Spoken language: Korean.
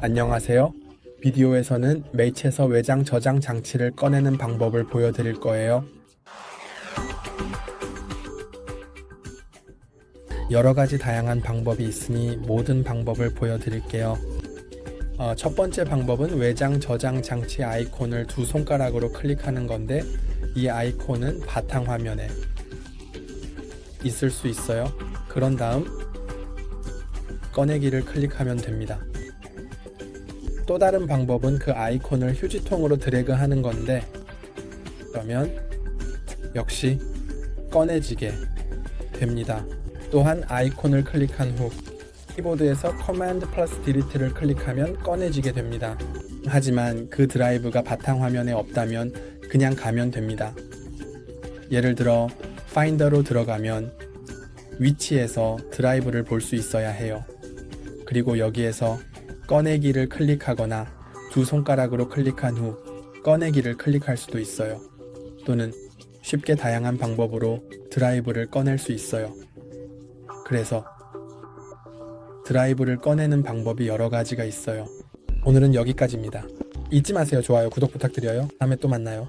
안녕하세요. 비디오에서는 매체에서 외장 저장 장치를 꺼내는 방법을 보여드릴 거예요. 여러 가지 다양한 방법이 있으니 모든 방법을 보여드릴게요. 어, 첫 번째 방법은 외장 저장 장치 아이콘을 두 손가락으로 클릭하는 건데 이 아이콘은 바탕 화면에 있을 수 있어요. 그런 다음 꺼내기를 클릭하면 됩니다. 또 다른 방법은 그 아이콘을 휴지통으로 드래그 하는 건데 그러면 역시 꺼내지게 됩니다. 또한 아이콘을 클릭한 후 키보드에서 커맨드 플러스 디리트를 클릭하면 꺼내지게 됩니다. 하지만 그 드라이브가 바탕 화면에 없다면 그냥 가면 됩니다. 예를 들어 파인더로 들어가면 위치에서 드라이브를 볼 수 있어야 해요. 그리고 여기에서 꺼내기를 클릭하거나 두 손가락으로 클릭한 후 꺼내기를 클릭할 수도 있어요. 또는 쉽게 다양한 방법으로 드라이브를 꺼낼 수 있어요. 그래서 드라이브를 꺼내는 방법이 여러 가지가 있어요. 오늘은 여기까지입니다. 잊지 마세요. 좋아요, 구독 부탁드려요. 다음에 또 만나요.